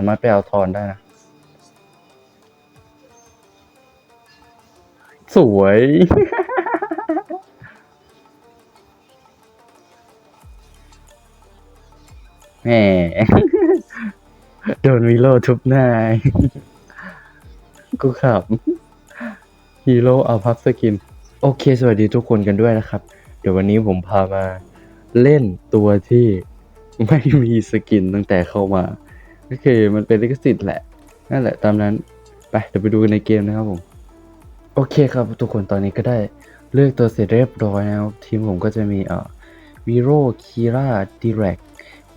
ามารถไปเอาทอนได้นะ สวย แหม โดนวิโรทุบหน้า กูขับ ฮีโร่เอาพับสกิน โอเค สวัสดีทุกคนกันด้วยนะครับ เดี๋ยววันนี้ผมพามาเล่นตัวที่ไม่มีสกินตั้งแต่เข้ามา ก็คือมันเป็นลิขสิทธิ์แหละ นั่นแหละตามนั้น ไปเดี๋ยวไปดูกันในเกมนะครับผม โอเคครับทุกคนตอนนี้ก็ได้เลือกตัวเสร็จเรียบร้อยนะครับ ทีมผมก็จะมีเอ่อวีโรคีราดีเรก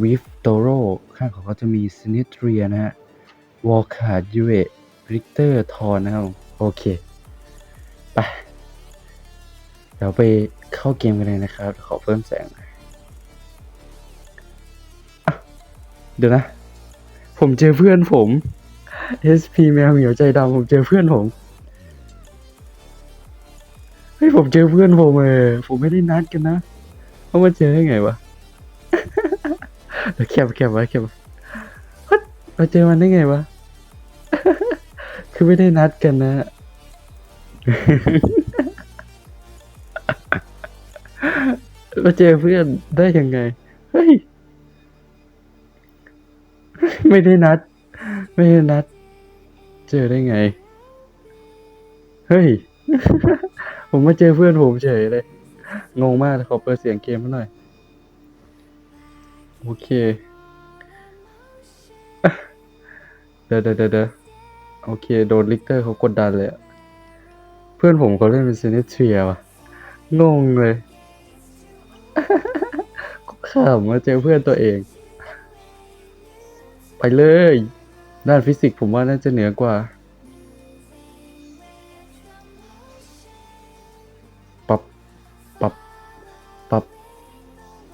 วิฟโตโรข้างของเขาจะมีซินิทรียนะฮะวอลคาร์ยูเอริกเตอร์ทอนนะครับโอเคไปเดี๋ยวไปเข้าเกมกันเลยนะครับ ขอเพิ่มแสงหน่อยเดี๋ยวนะ ผมเจอเพื่อนผม SP แมวเหมียวใจดำผมเจอเพื่อนผมเฮ้ยผมเจอเพื่อนผมเออผมไม่ได้นัดกันนะเขามาเจอได้ไงวะเดี๋ยวแคบแคบว้แคบเฮ้ยมาเจอมันได้ไงวะคือไม่ได้นัดกันนะมาเจอเพื่อนได้ยังไง ไม่ได้นัด ไม่ได้นัด เจอได้ไง เฮ้ย ผมมาเจอเพื่อนผมเฉยเลย งงมากขอเปิดเสียงเกมมาหน่อย โอเค เดี๋ยวเดี๋ยวเดี๋ยวเดโอเค โดนลิกเตอร์เขากดดันเลย เพื่อนผมเขาเล่นเป็นซีเนเทียว่ะงงเลยก็ขำมาเจอเพื่อนตัวเอง ไปเลย ด้านฟิสิกส์ผมว่าน่าจะเหนือกว่า ปับ ปับ ปับ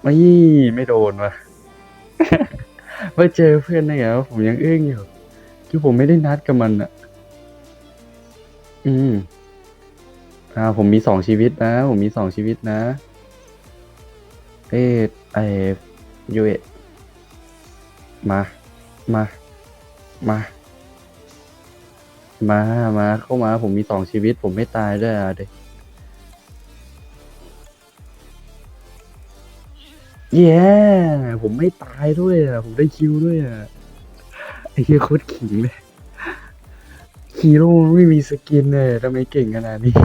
ไม่ไม่โดนว่ะมาเจอเพื่อนได้ไงวะผมยังอึ้งอยู่ คือผมไม่ได้นัดกับมันอะอืม อ่า ผมมีสองชีวิตนะ ผมมีสองชีวิตนะ เอ้ไอยูเอมา มา มา มา มา เข้ามา ผมมีสองชีวิต ผมไม่ตายด้วยอะเด็กเย้ผมไม่ตายด้วยอะ ผมได้คิวด้วยอะ ไอ้เหี้ยโคตรขิงเลยฮีโร่ไม่มีสกินเลยทำไมเก่งขนาดนี้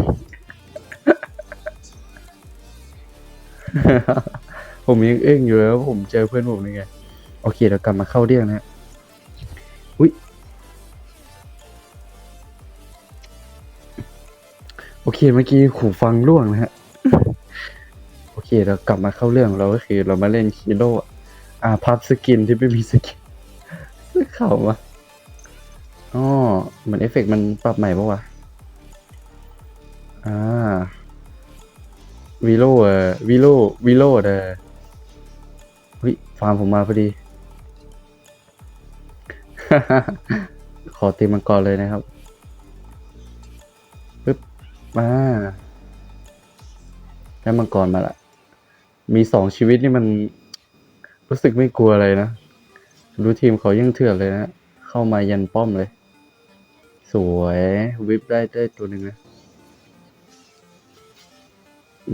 ผมยังเอ้งอยู่แล้วผมเจอเพื่อนผมยังไง โอเคเรากลับมาเข้าเรื่องนะ โอเคเมื่อกี้หูฟังร่วงนะฮะ โอเคเรากลับมาเข้าเรื่องเราก็คือเรามาเล่นฮีโร่อาพับสกินที่ไม่มีสกินเข่าวะอ๋อเหมือนเอฟเฟกต์มันปรับใหม่ปะวะ อ่าวีโร่เออวีโร่วีโร่เออเฮ้ยฟาร์มผมมาพอดี ขอตีมังกรเลยนะครับ มาได้มังกรมาละ มีสองชีวิตนี่มันรู้สึกไม่กลัวอะไรนะ รู้ทีมเขายังเถื่อนเลยนะ เข้ามายันป้อมเลย สวยวิปได้ได้ตัวหนึ่งนะ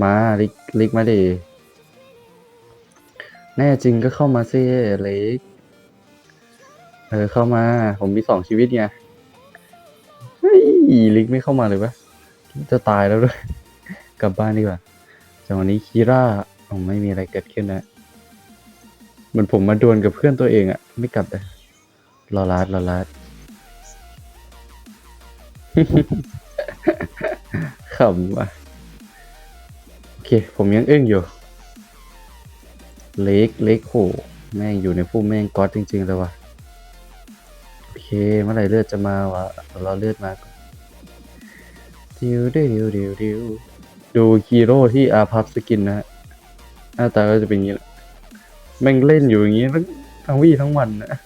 มาลิกลิกมาดิแน่จริงก็เข้ามาสิเล็กเออเข้ามา ผมมีสองชีวิตไงเฮ้ยลิกไม่เข้ามาเลยวะ จะตายแล้วด้วย กลับบ้านดีกว่าจังหวะนี้คีร่าอ๋อไม่มีอะไรเกิดขึ้นนะเหมือนผมมาดวลกับเพื่อนตัวเองอะไม่กลับเลยรอลาดรอลาดขำว่ะโอเค ผมยังอึ้งอยู่ เล็กเล็กโหแม่งอยู่ในพุ่มแม่งก๊อตจริง ๆ เลยว่ะ โอเค เมื่อไหร่เลือดจะมาวะรอเลือดมาก่อน ดิวดิวดิวดิวดูฮีโร่ที่อาพับสกินนะฮะหน้าตาก็จะเป็นอย่างนี้แหละแม่งเล่นอยู่อย่างนี้ทั้งทั้งวี่ทั้งวันนะ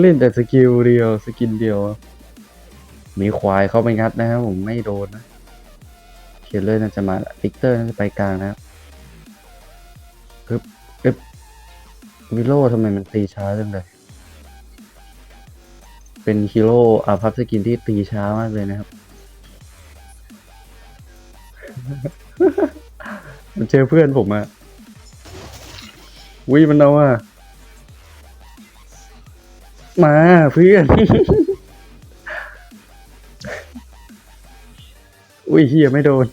เล่นแต่สกิลเดียวสกินเดียว มีควายเข้าไปงัดนะครับผมไม่โดนนะเขียนเลยน่าจะมาละลิกเตอร์น่าจะไปกลางนะครับปึ๊บปึ๊บวิโลทำไมมันตีช้าจังเลยเป็นฮีโร่อาพับสกินที่ตีช้ามากเลยนะครับ มันเจอเพื่อนผมอะวิมันเอาอะมาเพื่อน อุ้ยเฮียไม่โดน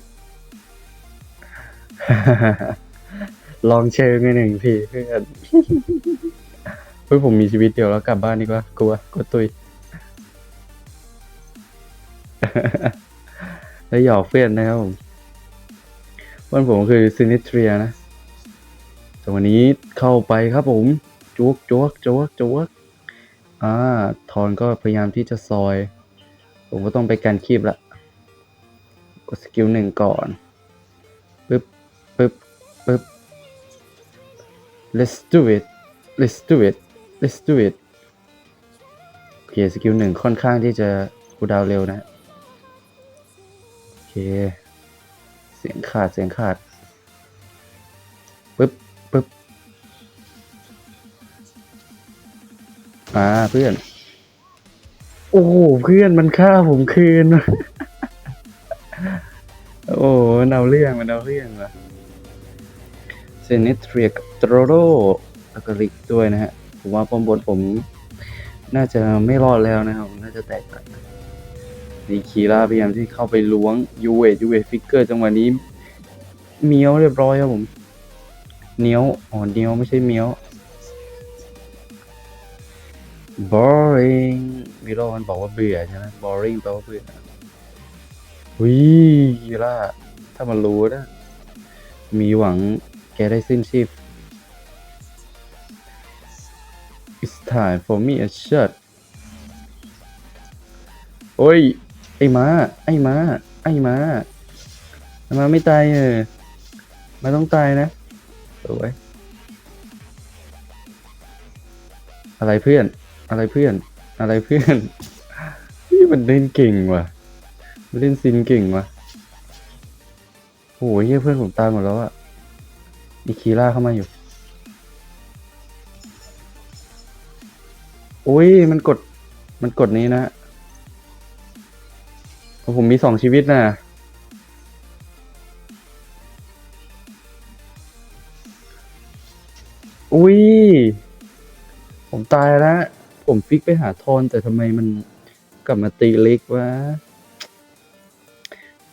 ลองเชิงหนึ่งทีเพื่อนเฮ้ยผมมีชีวิตเดียวแล้วกลับบ้านดีกว่ากลัวกลัวตุยแล้วหยอกเพื่อนนะครับผม พื่อนผมคือซินิเทรียนะแต่วันนี้เข้าไปครับผมจวกจวกจวกจวกอ่าทอนก็พยายามที่จะซอย ผมก็ต้องไปการคีบละกดสกิลหนึ่งก่อนปึ๊บปึ๊บปึ๊บ let's do it let's do it let's do it โอเคสกิลหนึ่งค่อนข้างที่จะคูดาวเร็วนะโอเค สียงขาดเสียงขาดปึ๊บปึ๊บอ่าเพื่อน โอ้โหเพื่อนมันฆ่าผมคืน โอ้มันเอาเรื่องมันเอาเรื่องว่ะเซนิเทรียกับโตโรโรแล้วก็ลิกด้วยนะฮะ ผมว่าป้อมบนผม น่าจะไม่รอดแล้วนะครับ น่าจะแตกต่าง นี่คีร่าพยายามที่เข้าไปล้วงยูเวยูเวฟิกเกอร์จังหวะนี้เมียวเรียบร้อยครับผมเนียวอ๋อเนียวไม่ใช่เมียว boring วิโรมันบอกว่าเบื่อใช่ไหม boring แปลว่าเบื่อวิกีล่าถ้ามันรู้นะมีหวังแกได้สิ้นชีพ It's time for me a shot โอ้ย ไอ้ม้า ไอ้ม้า ไอ้ม้าไอ้ม้าไม่ตายเออไม่ต้องตายนะสวยอะไรเพื่อน อะไรเพื่อน อะไรเพื่อนนี่มันเล่นเก่งว่ะเล่นซินเก่งวะโอ้ยเหี้ยเพื่อนผมตายหมดแล้วอะมีคีล่าเข้ามาอยู่โอ้ยมันกด มันกดนี้นะเพราะ ผมมีสองชีวิตนะอุ้ย ผมตายแล้ว ผมฟิกไปหาทอนแต่ทำไมมันกลับมาตีเล็กวะ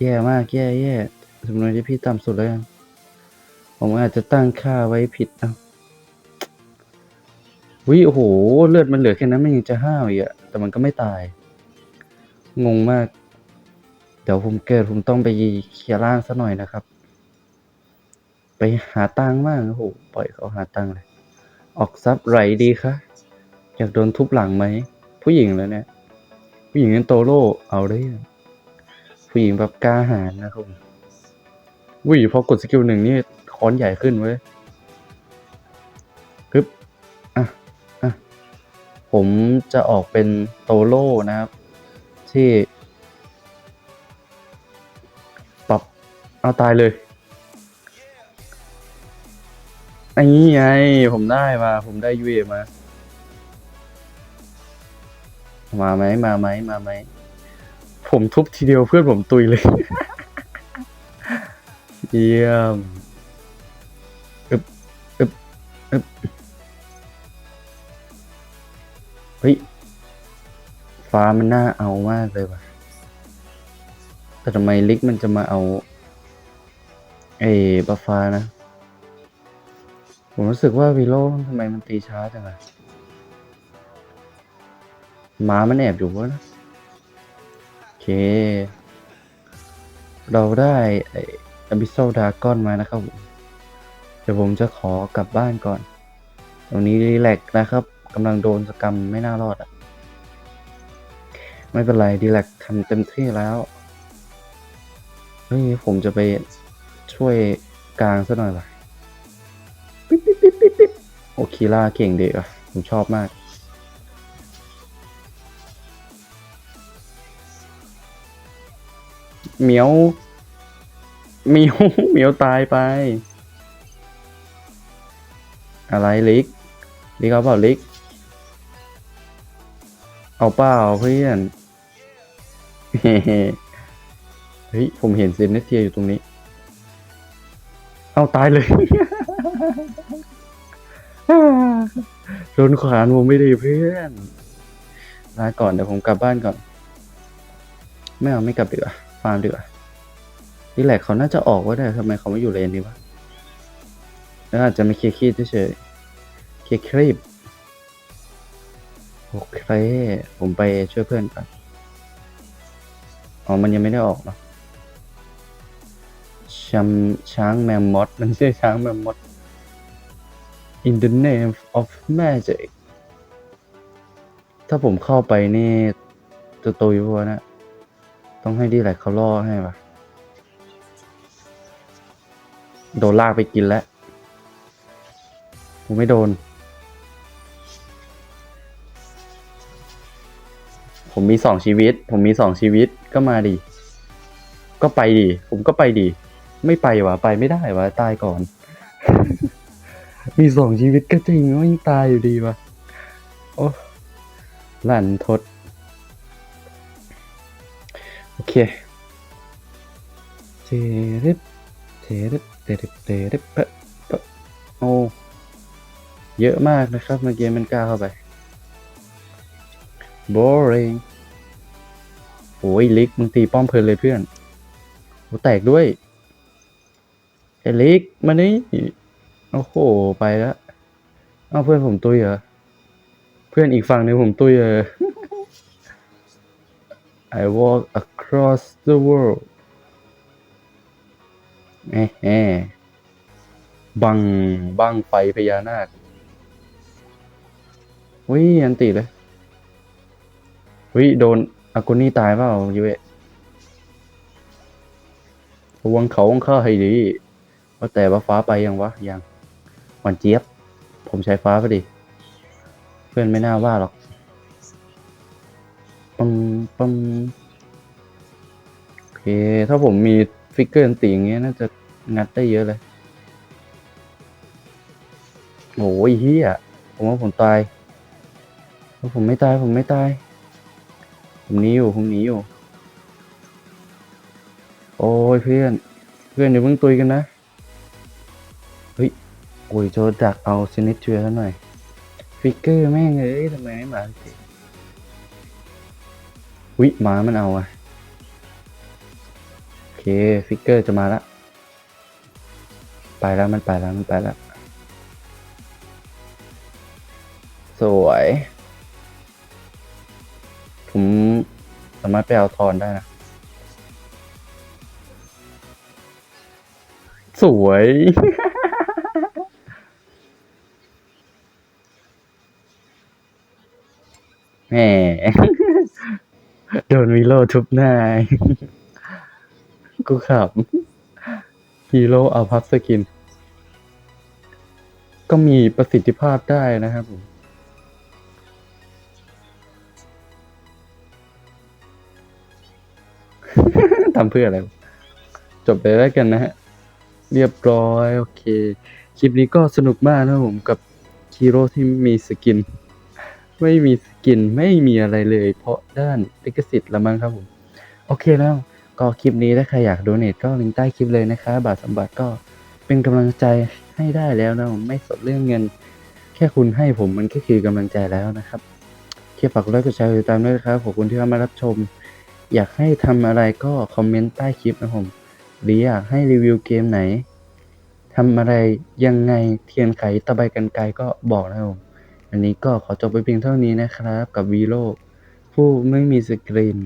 แย่มาก แย่แย่สมมติที่พี่ต่ำสุดแล้วกันผมอาจจะตั้งค่าไว้ผิดเอาวิโอ้โห เลือดมันเหลือแค่นั้นมันยังจะห้าวอีกอะแต่มันก็ไม่ตาย งงมาก เดี๋ยวผมเกิดผมต้องไปเคลียร์ร่างซะหน่อยนะครับ ไปหาตังค์มากโอ้โหปล่อยเขาหาตังค์เลย ออกซับไหลดีคะอยากโดนทุบหลังไหม ผู้หญิงแล้วเนี่ย ผู้หญิงนั้นโตโร่เอาได้ผู้หญิงแบบกล้าหาญนะครับผมวิพอกดสกิลหนึ่งนี่ค้อนใหญ่ขึ้นเว้ยปึ๊บอะอะผมจะออกเป็นโตโร่นะครับ ที่ เอาตายเลยไอ้นี่ไง ผมได้มา ผมได้ยูเอมา มาไหมมาไหมมาไหม ผมทุบทีเดียวเพื่อนผมตุยเลย เยี่ยมอึบอึบอึบเฮ้ย ฟ้ามันน่าเอามากเลยว่ะ แต่ทำไมลิกมันจะมาเอา เอ้บัฟฟ้านะ ผมรู้สึกว่าวีโร่ทำไมมันตีช้าจังอะหมามันแอบอยู่วะนะโอเค เราได้ไอ้อบิโซดาก้อนมานะครับผมเดี๋ยวผมจะขอกลับบ้านก่อน ตรงนี้รีแลกนะครับกำลังโดนสกรรมไม่น่ารอดอะไม่เป็นไรดีแลกทำเต็มที่แล้วเฮ้ยผมจะไป ช่วยกลางซะหน่อยว่ะปิ๊บปิ๊บปิ๊บปิ๊บปิ๊บโอคีล่าเก่งเด็กอะผมชอบมาก เหมียวเหมียวเหมียวตายไป อะไรลิกลิกเอาเปล่าลิกเอาเปล่าเพื่อนเฮ้เฮ้ยผมเห็นเซนเนสเทียอยู่ตรงนี้ เอาตายเลย โดนขวานผมไม่ดีเพื่อนลาก่อนเดี๋ยวผมกลับบ้านก่อน ไม่เอาไม่กลับดีกว่าฟาร์มดีกว่าดีแหลกเขาน่าจะออกว่าได้ทำไมเขาไม่อยู่เลนนี้วะแล้วอาจจะไม่เคลียร์คีดเฉยเคลียร์ครีบโอเค ผมไปช่วยเพื่อนก่อน อ๋อ มันยังไม่ได้ออกเนาะ ช้างช้างแมมมอสมันไม่ใช่ช้างแมมมอส In the name of magic ถ้าผมเข้าไปนี่จะตุยปะวะนะ ต้องให้ดีแหละเขาล่อให้ปะโดนลากไปกินแล้ว ผมไม่โดน ผมมีสองชีวิต ผมมีสองชีวิตก็มาดิก็ไปดิผมก็ไปดิ ไม่ไปวะไปไม่ได้วะตายก่อน มีสองชีวิตก็จริงว่ายังตายอยู่ดีวะโอ้หลั่นทด โอเคเจริบเจริบเจริบเจริบเปะเปะโอ้เยอะมากนะครับเมื่อกี้มันกล้าเข้าไป boring โอ้ยลิกมึงตีป้อมเพลินเลยเพื่อนโอ้แตกด้วย ไอ้ลิกมานี่โอ้โหไปแล้วเอาเพื่อนผมตุยเหรอเพื่อนอีกฝั่งหนึ่งผมตุยเหรอ I walk across the world แอะแอะบังบังไฟพญานาควิอันติเลยวิโดนอากุนี่ตายเปล่ายูเอะระวังเขาของข้าให้ดี ว่าแต่ว่าฟ้าไปยังวะยังหวานเจี๊ยบ ผมใช้ฟ้าพอดี เพื่อนไม่น่าว่าหรอกปังปังโอเค ถ้าผมมีฟิกเกอร์ตีอย่างเงี้ยน่าจะงัดได้เยอะเลยโอ้ยเฮียผมว่าผมตายถ้าผมไม่ตายผมไม่ตาย ผมหนีอยู่ผมหนีอยู่ โอ้ยเพื่อน เพื่อนเดี๋ยวเพิ่งตุยกันนะ โอ้ยโจดักเอาชนิดเชือซะหน่อย ฟิกเกอร์แม่งเอ้ยทำไมไม่มาสิวิหมามันเอาอะโอเค ฟิกเกอร์จะมาละ ไปแล้วมันไปแล้วมันไปแล้ว สวย ผมสามารถไปเอาทอนได้นะ สวย แหมโดนวิโรทุบหน้า กูขับฮีโร่เอาพับสกิน ก็มีประสิทธิภาพได้นะครับผมทำเพื่ออะไร จบไปแล้วกันนะฮะ เรียบร้อย โอเค คลิปนี้ก็สนุกมากนะครับผมกับฮีโร่ที่มีสกิน ไม่มีสกินไม่มีอะไรเลย เพราะด้านลิขสิทธิ์ละมั้งครับผมโอเคแล้วก็คลิปนี้ถ้าใครอยากโดเนทก็ลิงก์ใต้คลิปเลยนะคะบาทสมบัติก็เป็นกำลังใจให้ได้แล้วนะผมไม่สนเรื่องเงิน แค่คุณให้ผมมันก็คือกำลังใจแล้วนะครับเคียฝากไลค์กดแชร์ติดตามด้วยนะครับขอบคุณที่เข้ามารับชม อยากให้ทำอะไรก็คอมเมนต์ใต้คลิปนะผมหรืออยากให้รีวิวเกมไหนทำอะไรยังไงเทียนไขตะไบกันไกลก็บอกนะครับผม อันนี้ก็ขอจบไปเพียงเท่านี้นะครับ กับวีโ o ผู้ไม่มีสกรีน